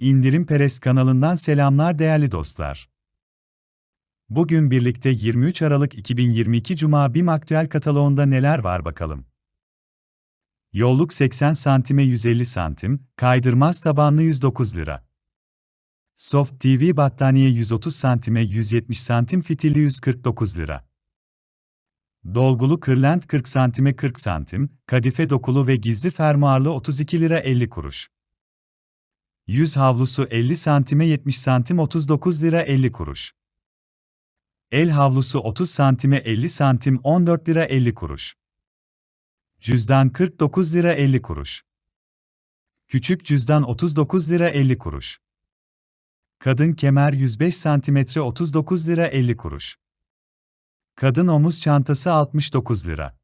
İndirim Peres kanalından selamlar değerli dostlar. Bugün birlikte 23 Aralık 2022 Cuma BİM Aktüel kataloğunda neler var bakalım. Yolluk 80 santime 150 santim, kaydırmaz tabanlı 109 lira. Soft TV battaniye 130 santime 170 santim fitilli 149 lira. Dolgulu kırlent 40 santime 40 santim, kadife dokulu ve gizli fermuarlı 32 lira 50 kuruş. Yüz havlusu 50 santime 70 santim 39 lira 50 kuruş. El havlusu 30 santime 50 santim 14 lira 50 kuruş. Cüzdan 49 lira 50 kuruş. Küçük cüzdan 39 lira 50 kuruş. Kadın kemer 105 santimetre 39 lira 50 kuruş. Kadın omuz çantası 69 lira.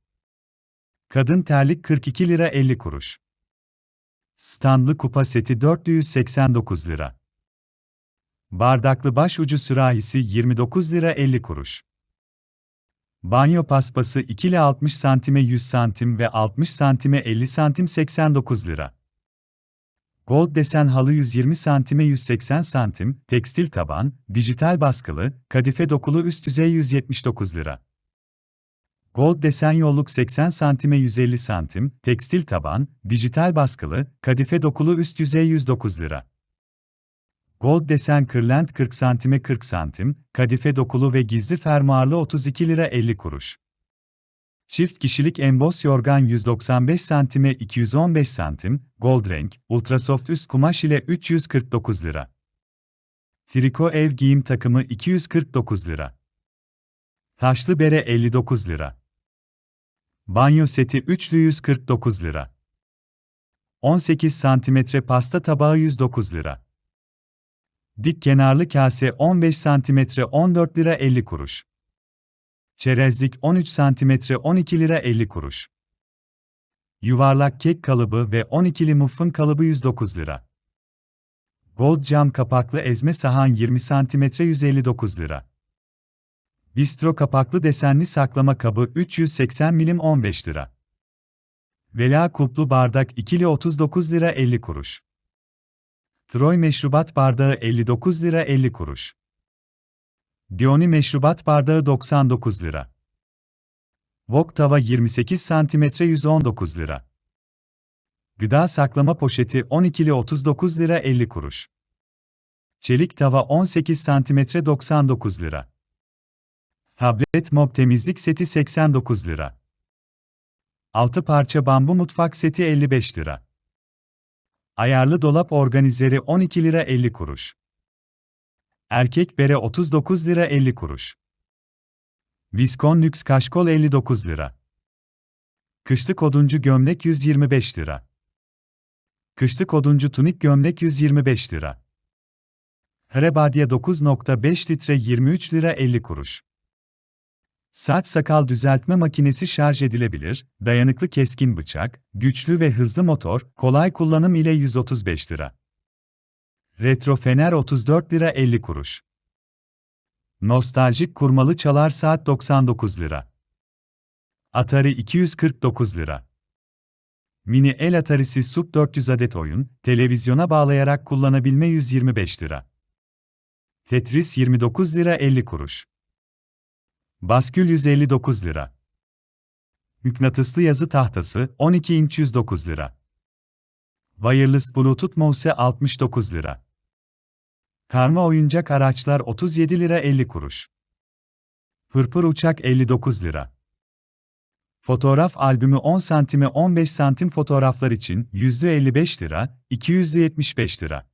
Kadın terlik 42 lira 50 kuruş. Standlı kupa seti 489 lira. Bardaklı baş ucu sürahisi 29 lira 50 kuruş. Banyo paspası 2 ile 60 santime 100 santim ve 60 santime 50 santim 89 lira. Gold desen halı 120 santime 180 santim, tekstil taban, dijital baskılı, kadife dokulu üst düzey 179 lira. Gold desen yolluk 80 santime 150 santim, tekstil taban, dijital baskılı, kadife dokulu üst yüzey 109 lira. Gold desen kırlent 40 santime 40 santim, kadife dokulu ve gizli fermuarlı 32 lira 50 kuruş. Çift kişilik embos yorgan 195 santime 215 santim, gold renk, ultrasoft üst kumaş ile 349 lira. Triko ev giyim takımı 249 lira. Taşlı bere 59 lira. Banyo seti üçlü 149 lira. 18 santimetre pasta tabağı 109 lira. Dik kenarlı kase 15 santimetre 14 lira 50 kuruş. Çerezlik 13 santimetre 12 lira 50 kuruş. Yuvarlak kek kalıbı ve 12'li muffin kalıbı 109 lira. Gold cam kapaklı ezme sahan 20 santimetre 159 lira. Bistro kapaklı desenli saklama kabı 380 milim 15 lira. Vela kulplu bardak ikili 39 lira 50 kuruş. Troy meşrubat bardağı 59 lira 50 kuruş. Dioni meşrubat bardağı 99 lira. Wok tava 28 cm 119 lira. Gıda saklama poşeti 12'li 39 lira 50 kuruş. Çelik tava 18 cm 99 lira. Tablet mob temizlik seti 89 lira. 6 parça bambu mutfak seti 55 lira. Ayarlı dolap organizeri 12 lira 50 kuruş. Erkek bere 39 lira 50 kuruş. Viskon lüks kaşkol 59 lira. Kışlık oduncu gömlek 125 lira. Kışlık oduncu tunik gömlek 125 lira. Harebadiye 9.5 litre 23 lira 50 kuruş. Saç sakal düzeltme makinesi şarj edilebilir, dayanıklı keskin bıçak, güçlü ve hızlı motor, kolay kullanım ile 135 lira. Retro fener 34 lira 50 kuruş. Nostaljik kurmalı çalar saat 99 lira. Atari 249 lira. Mini el Atari'si Sub 400 adet oyun, televizyona bağlayarak kullanabilme 125 lira. Tetris 29 lira 50 kuruş. Baskül 159 lira. Mıknatıslı yazı tahtası 12 inç 109 lira. Wireless Bluetooth mouse 69 lira. Karma oyuncak araçlar 37 lira 50 kuruş. Pırpır uçak 59 lira. Fotoğraf albümü 10 santime 15 santim fotoğraflar için %55 lira, 275 lira.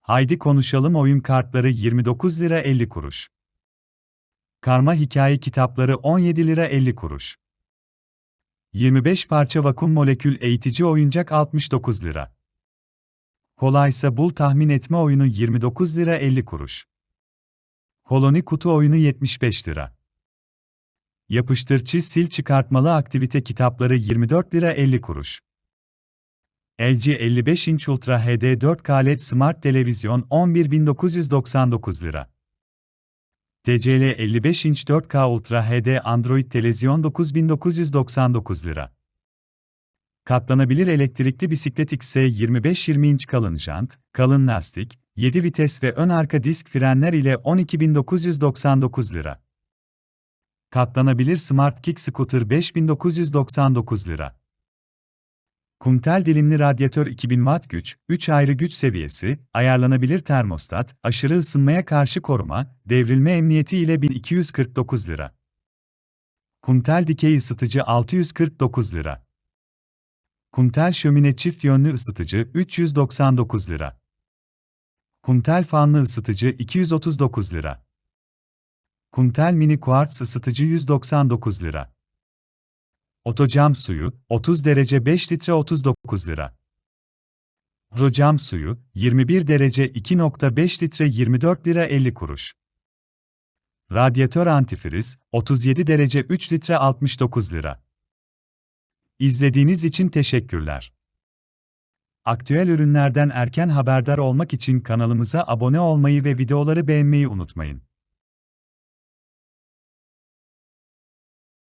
Haydi konuşalım oyun kartları 29 lira 50 kuruş. Karma hikaye kitapları 17 lira 50 kuruş. 25 parça vakum molekül eğitici oyuncak 69 lira. Kolaysa bul tahmin etme oyunu 29 lira 50 kuruş. Koloni kutu oyunu 75 lira. Yapıştır çiz sil çıkartmalı aktivite kitapları 24 lira 50 kuruş. LG 55 inç Ultra HD 4K LED Smart Televizyon 11.999 lira. TCL 55 inç 4K Ultra HD Android Televizyon 9999 lira. Katlanabilir elektrikli bisiklet XS 25-20 inç kalın jant, kalın lastik, 7 vites ve ön arka disk frenler ile 12.999 lira. Katlanabilir Smart Kick Scooter 5999 lira. Kumtel dilimli radyatör 2000 watt güç, 3 ayrı güç seviyesi, ayarlanabilir termostat, aşırı ısınmaya karşı koruma, devrilme emniyeti ile 1249 lira. Kumtel dikey ısıtıcı 649 lira. Kumtel şömine çift yönlü ısıtıcı 399 lira. Kumtel fanlı ısıtıcı 239 lira. Kumtel mini kuartz ısıtıcı 199 lira. Otocam suyu 30 derece 5 litre 39 lira. Otocam suyu 21 derece 2.5 litre 24 lira 50 kuruş. Radyatör antifriz 37 derece 3 litre 69 lira. İzlediğiniz için teşekkürler. Aktüel ürünlerden erken haberdar olmak için kanalımıza abone olmayı ve videoları beğenmeyi unutmayın.